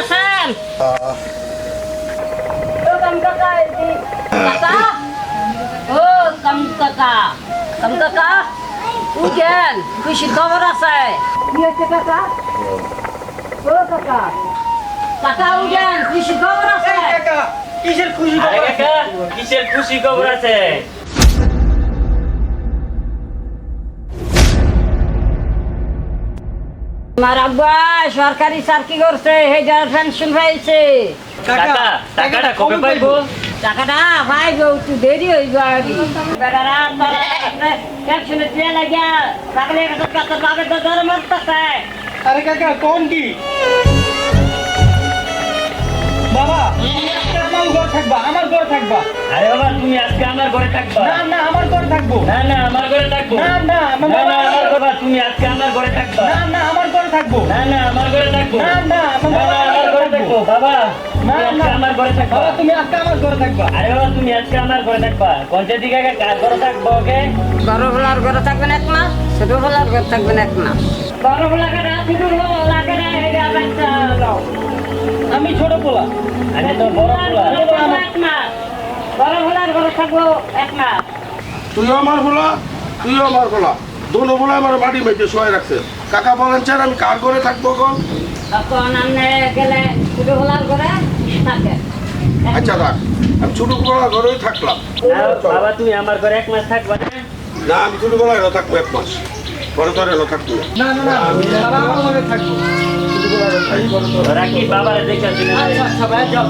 আছেন ও কাকা। কাকা উঠেন খুশির খবর আছে। কি হচ্ছে কাকা? ও কাকা কাকা উঠেন খুশির খবর আছে। কিসের খুশি আরে কাকা কিসের খুশি খবর আছে? আমার আব্বা সরকারি চাকরি করছে সেই পেনশন পাইছে। কাকা টাকাটা কবে পাইবো? টাকাটা গো একটু দেরি হইব আর বেটারা পেনশনে দিয়ে লাগিয়া রাখলে কত পাবে তো ধরে মরতেছে। আরে কাকা কোন কি? বাবা তুমি আজকে আমার ঘর থাকবা আমার ঘর থাকবা। আরে বাবা তুমি আজকে আমার ঘরে থাকবা? না না আমার ঘর থাকব। না না আমার ঘরে থাকব। না না আমার বাবা- তুমি আজকে আমার ঘরে থাকবা? না না আমার ঘর থাকব? না না আমার ঘরে থাকব। না না আমার না, না, আমার ঘরে থাকব। বাবা আমার ঘরে থাকবা। বাবা তুমি আজকে আমার ঘর থাকবা। আরে বাবা তুমি আজকে আমার ঘরে থাকবা। কোনটা দিকে কার ঘরে থাকব ওকে? বড় ফলার ঘরে থাকবেন এক মাস ছোট ফলার ঘরে থাকবেন এক মাস। বড় ছোট এটা আমি ছোট পোলা। আমি তো বড় পোলা। এক মাস। বড় ফলার ঘরে থাকব এক মাস। তুইও আমার বলা তুইও আমার বলা দোনো বলা আমার বাড়ি মেঝে শোয়ে রাখছে। কাকা বলেন স্যার আমি কার ঘরে থাকব কোন তখন আপনি গেলে ঘরে থাকে। আচ্ছা রাখ। আমি ছোট বলা ঘরেই থাকলাম। না, বাবা তুমি আমার ঘরে এক মাস থাকবা না? না আমি থাকব এক মাস। এলো থাকব না। না না না আমার ঘরে থাকব থাকি, তোর- রাখি বাবারে দেখে আচ্ছা আচ্ছা ভাই যাও।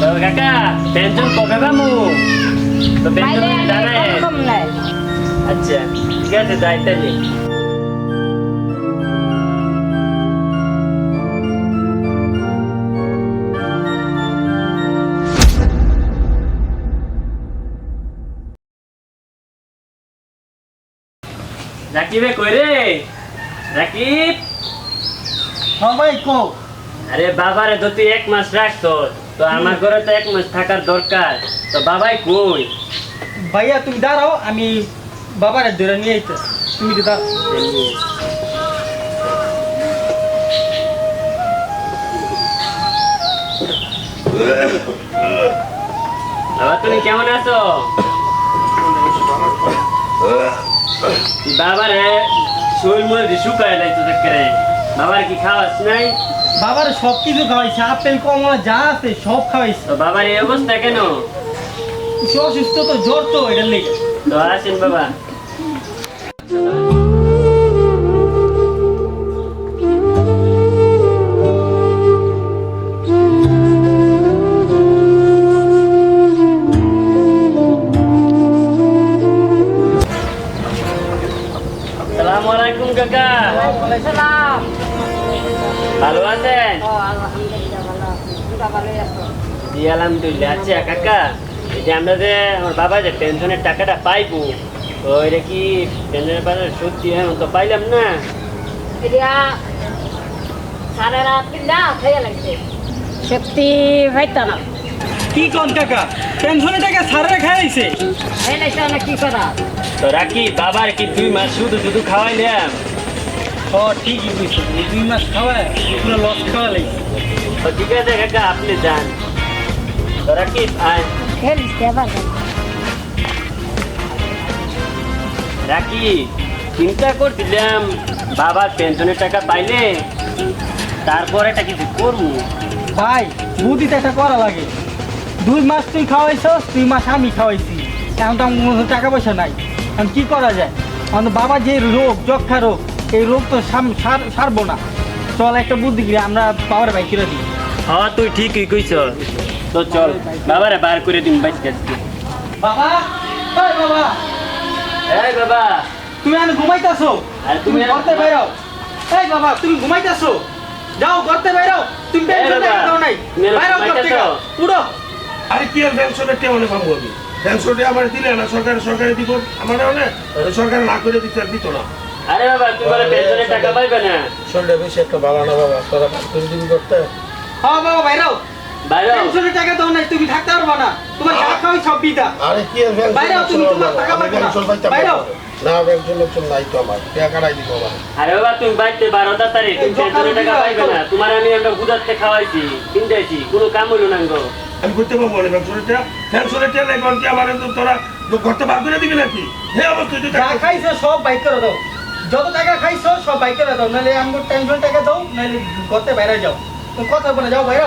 তো কাকা পেনশন কবে পামু তো পেনশন জানাই আচ্ছা ঠিক আছে যাই তাহলে। রাকিবে কই রে? রাকিব? হ্যাঁ ভাই কো। আরে বাবারে তো তুই এক মাস রাখতো তো আমার ঘরে তো এক মাস থাকার দরকার। তো বাবাই কই? ভাইয়া তুমি দাঁড়াও আমি বাবারে ধরে নিয়ে আইতে। তুমি তো দাঁড়াও। বাবা তুমি কেমন আছো? বাবারে শরীর মধ্যে শুকায় যাইতো চক্করে বাবার কি খাওয়াস নাই? বাবার সব কিছু খাওয়াইছে আপেল কমলা যা আছে সব খাওয়াইছে। বাবার এই অবস্থা কেন? অসুস্থ তো জ্বর তো এটার লেগে। তো আসেন বাবা। সালামু আলাইকুম কাকা সালাম ভালো আছেন ও আলহামদুলিল্লাহ ভালো দুটা ভালোই আছো জি আলহামদুলিল্লাহ আচ্ছা কাকা। এই যে আমরা যে আমার বাবা যে পেনশনের টাকাটা পাইবো তো এটা কি পেনশনের টাকা সত্যি এখন তো পাইলাম না? এটা সাড়ে রাত তিনটা খেয়ে লাগছে সত্যি ভাইতা না। কি কোন কাকা? পেনশনের টাকা সারে খাইছে না কি করা? তো রাখি বাবার কি দুই মাস শুধু শুধু খাওয়াইলাম ও ঠিকই বুঝছ দুই মাস খাওয়ায় পুরো লস খাওয়া লাগছে তো ঠিক আছে কাকা আপনি যান। তো রাখি আয়। খেলিস আবার রাখি চিন্তা করছিলাম বাবার পেনশনের টাকা পাইলে তারপর একটা কিছু করব। ভাই বুদ্ধিতে একটা করা লাগে। দুই মাস তুই খাওয়াইছস দুই মাস আমি খাওয়াইছি। এখন তো আমার টাকা পয়সা নাই। এখন কি করা যায়? এখন বাবা যে রোগ যক্ষা রোগ এই রোগ তো সারবো না। চল একটা বুদ্ধি করে আমরা বাবার বাইক কিনে দিই। হ্যাঁ তুই ঠিকই কইছ তো চল বাবারে বার করে দিন বাইক আজকে বাবা! বাবা! এই বাবা! তুমি আমি ঘুমাইতেছো? আরে তুমি ঘরতে বাইরাও। এই বাবা তুমি ঘুমাইতেছো? যাও ঘরতে বাইরাও। তুমি দাও নাই বাইরাও থেকে। ঘুমাইতেছো? উড়ো আরে কি আর পেনশনের টেমনে পাবো আমি? পেনশনটা আমার দিলে না সরকার সরকারে দিব। আমার অনেক সরকার না করে দিতে দিত না। আরে বাবা তুই বলে পেনশনের টাকা পাইবে না? বেশি একটা ভালো না বাবা তোরা তুমি দিবি করতে। হ্যাঁ বাবা বাইরাও পেনশনের টাকা দাও নাই তুমি থাকতে পারবা না। তোমার যা খাওয়াই সব বিদা আরে কি আর তুমি, তোমার টাকা লাগবে না। না পেনশন পেনশন নাই তো আমার। টাকা কাটাই দিব আমার আরে বাবা তুমি বাইতে বারো তাড়াতাড়ি তুমি পেনশনের টাকা পাইবে না। তোমার আমি একটা গুদারতে খাওয়াইছি কিনতেছি কোনো কাম হইল না গো। আমি করতে পারব না পেনশনের টাকা পেনশনের টাকা নাই কারণ কি আমার তো তোরা ঘরতে বার করে দিবি নাকি? হে অবশ্যই তুই টাকা- খাইছো সব বাইক করে দাও। যত টাকা খাইছো সব বাইক করে দাও নাহলে আমার টেনশন টাকা দাও নাহলে করতে বাইরে যাও। তুমি কথা বলে যাও বাইরে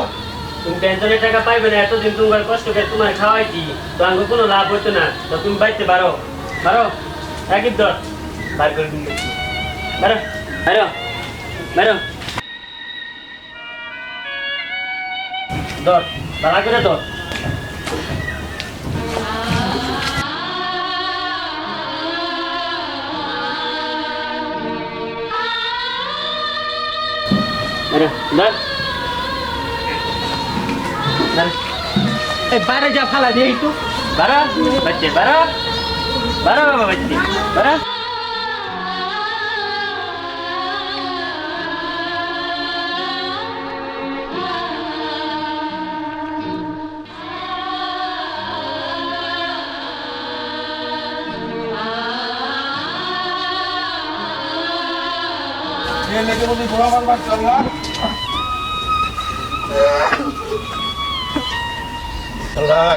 তুমি পেনশনের টাকা পাইবে না এতদিন তোমার কষ্ট করে তোমার খাওয়াইছি তো আমার কোনো লাভ হইতো না। তো তুমি বাইতে পারো পারো? রাখিব ধর বার করে দিন বারো বারো বারো ধর। ভাড়া করে ধর। বারো যা ফালা দিয়ে একটু বারা বাচ্চে বারা বারা বাবা বাচ্চে। বারা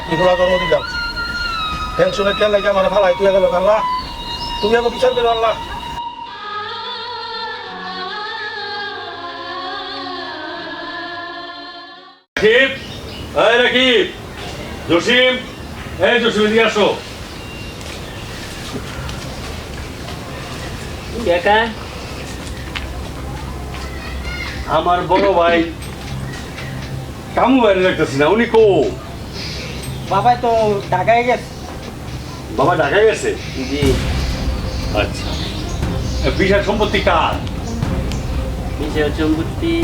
কি ঘোড়া জন্ম দিলাম পেনশনের টাকা লাগে আমার ভালাই তুই গেল আল্লাহ তুমি আমাকে বিচার করো আল্লাহ রাকিব এই রাকিব জসিম এই জসিম এদিকে আসো একা আমার বড় ভাই কামু বাইরে রাখতেছি না উনি কো? বাবাই তো ঢাকায় গেছে। বাবা ঢাকায় গেছে? জি। আচ্ছা। বিশাল সম্পত্তি কার? বিষয় সম্পত্তি?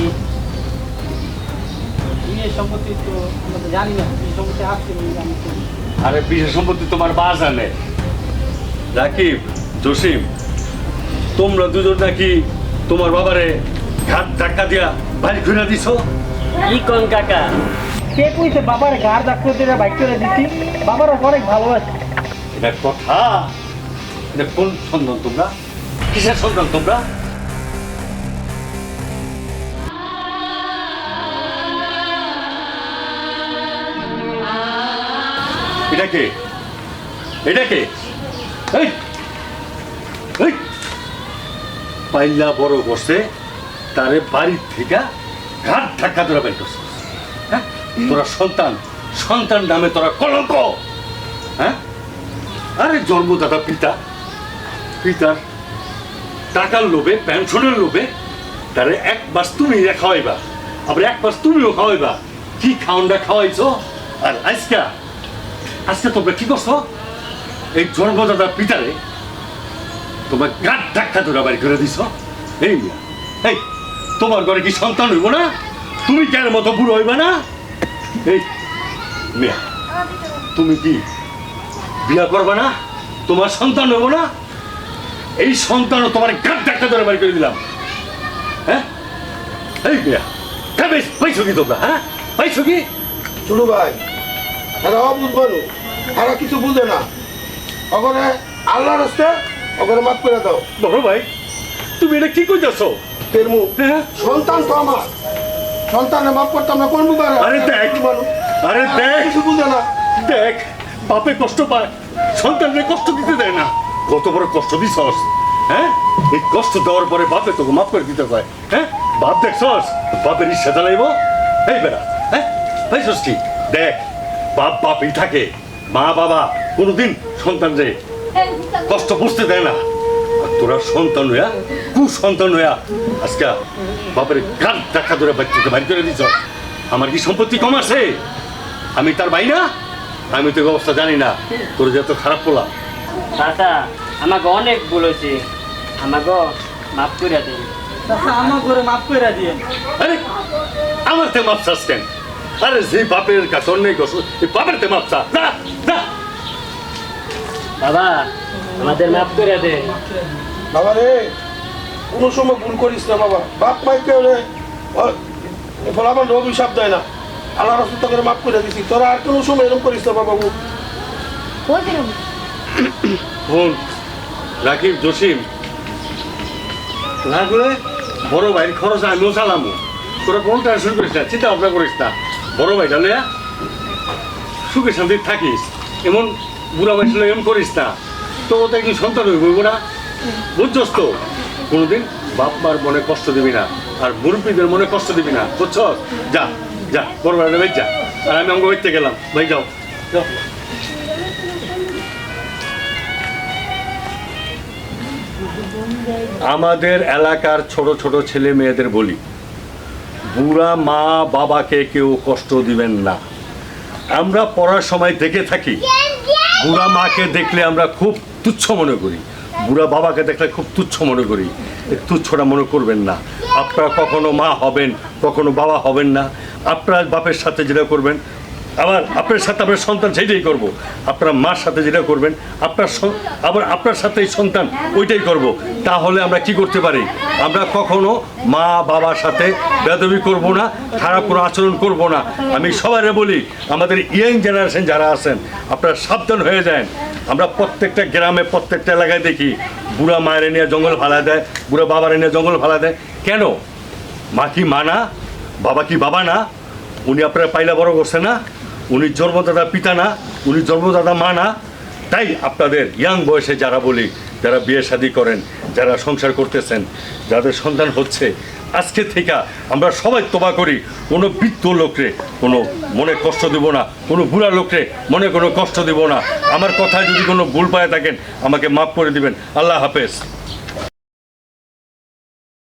সম্পত্তি তো আমরা তো জানি না সম্পত্তি আসছে জানি আরে বিশাল সম্পত্তি তোমার বা জানে রাকিব জসিম তোমরা দুজন নাকি তোমার বাবারে ধাক্কা দিয়া বাড়ি ঘুরে দিছো? কি কোন কাকা? কে কইছে বাবার গার ডাক্তার দিয়ে বাইক করে দিচ্ছি বাবার অনেক ভালো আছে এটা কথা? এটা কোন সন্তান তোমরা? কিসের সন্তান তোমরা? এটা কে? এটা কে? এই! এই! পাইলা বড় করছে তারে বাড়ির থেকে ঘাট ধাক্কা তোরা বের করছে হ্যাঁ? তোরা সন্তান সন্তান নামে তোরা কলঙ্ক। হ্যাঁ? আরে জন্মদাতা পিতা, পিতার টাকার লোভে, পেনশনের লোভে তারে এক মাস তুমি খাওয়াইবা, আবার এক মাস তুমিও খাওয়াইবা। কি খাওয়ানটা খাওয়াইছো? আর আজকা, আজকে তোমরা কি করছ? এই জন্মদাতা পিতারে তোমার গাট ধাক্কা তোরা বাড়ি করে দিছ। এই এই। তোমার ঘরে কি সন্তান হইব না? তুমি কেন মতো বুড়ো হইবে না? এই মিয়া তুমি কি বিয়া করবে না? তোমার সন্তান হব না? এই সন্তানও তোমার গাট ডাক্তার ধরে বাড়ি করে দিলাম। হ্যাঁ? এই বিয়া কবে পাইছো কি তোমরা হ্যাঁ? পাইছো কি? ছোট ভাই এরা অবুঝ মানুষ এরা কিছু বুঝে না। ওখানে আল্লাহ রাস্তে ওখানে মাফ করে দাও। বড় ভাই তুমি এটা কি কইতেছো? তেরমু হ্যাঁ? সন্তান তো আমার। সন্তানে মাফ করতাম না কোন মুখে আরে দেখ আরে দেখ। কিছু বুঝে না। দেখ বাপে কষ্ট পায় সন্তানকে কষ্ট দিতে দেয় না। কত বড় কষ্ট দিছস হ্যাঁ? এই কষ্ট দেওয়ার পরে বাপে তোকে মাফ করে দিতে হয় হ্যাঁ? বাপ দেখছস বাপের ইচ্ছা চালাইব? এই বেড়া হ্যাঁ? পাইছস কি? দেখ বাপ বাপই থাকে মা বাবা কোনোদিন সন্তান রে কষ্ট বুঝতে দেয় না। তোরা সন্তান হইয়া কু সন্তান হইয়া আজকে বাপের গান দেখা ধরে বাচ্চাকে বাড়ি করে দিছ। আমার কি সম্পত্তি কম আছে? আমি তার ভাই না? আমি তো অবস্থা জানি না। তোর যে এত খারাপ করলাম চাচা আমাকে অনেক বলেছে আমাকে মাফ করে দিন। আমার মাফ করে আরে আমার তে চাস কেন? আরে যে বাপের কাছে অন্যায় করছ এই বাপের তে। বাবা আমাদের মাফ করে দে। বাবা রে কোনো সময় ভুল করিস না বাবা। বাপ মাইকে রে বল আমার অভিশাপ দেয় না। আল্লাহ রাস্তা করে মাফ করে দিছি। তোরা আর কোনো সময় এরকম করিস না বাবু ফোন রাকিব জসিম। লাগলে বড় ভাইয়ের খরচ আমিও চালামো। তোরা কোন টেনশন করিস না চিন্তা ভাবনা করিস না। বড় ভাই জানে সুখে শান্তি থাকিস। এমন বুড়া মানুষ এমন করিস না। তো তো একদিন সন্তান হইব না। বুঝছস তো? কোনোদিন বাপ মার মনে কষ্ট দিবি না আর মুরব্বীদের মনে কষ্ট দিবি না বুঝছস? যা যা বড় ভাই ভাই যা। আর আমি অঙ্গ হইতে গেলাম। ভাই যাও। যাও। আমাদের এলাকার ছোট ছোট ছেলে মেয়েদের বলি বুড়া মা বাবাকে কেউ কষ্ট দিবেন না। আমরা পড়ার সময় দেখে থাকি বুড়া মাকে দেখলে আমরা খুব তুচ্ছ মনে করি। বুড়া বাবাকে দেখলে খুব তুচ্ছ মনে করি। তুচ্ছটা মনে করবেন না। আপনারা কখনো মা হবেন, কখনো বাবা হবেন না। আপনার বাপের সাথে যেটা করবেন, আবার আপনার সাথে আপনার সন্তান সেটাই করব। আপনার মার সাথে যেটা করবেন, আপনার আবার আপনার সাথে এই সন্তান ওইটাই করব। তাহলে আমরা কি করতে পারি? আমরা কখনো মা বাবার সাথে বেদবি করব না, খারাপ কোনো আচরণ করব না। আমি সবাই বলি, আমাদের ইয়াং জেনারেশন যারা আছেন, আপনারা সাবধান হয়ে যান। আমরা প্রত্যেকটা গ্রামে, প্রত্যেকটা এলাকায় দেখি, বুড়া মায়ের নিয়ে জঙ্গল ফালা দেয়, বুড়া বাবার নিয়ে জঙ্গল ফালা দেয়। কেন? মা কি মা না? বাবা কি বাবা না? উনি আপনারা পাইলা বড় করছে না? উনি জন্মদাতা পিতা না? উনি জন্মদাতা মা না? তাই আপনাদের ইয়াং বয়সে যারা বলি, যারা বিয়ে শাদী করেন, যারা সংসার করতেছেন, যাদের সন্তান হচ্ছে আজকে থেকে আমরা সবাই তোবা করি। কোনো বৃদ্ধ লোকরে কোনো মনে কষ্ট দেব না। কোনো বুড়া লোকরে মনে কোনো কষ্ট দেব না। আমার কথায় যদি কোনো ভুল পায়ে থাকেন, আমাকে মাফ করে দিবেন। আল্লাহ হাফেজ।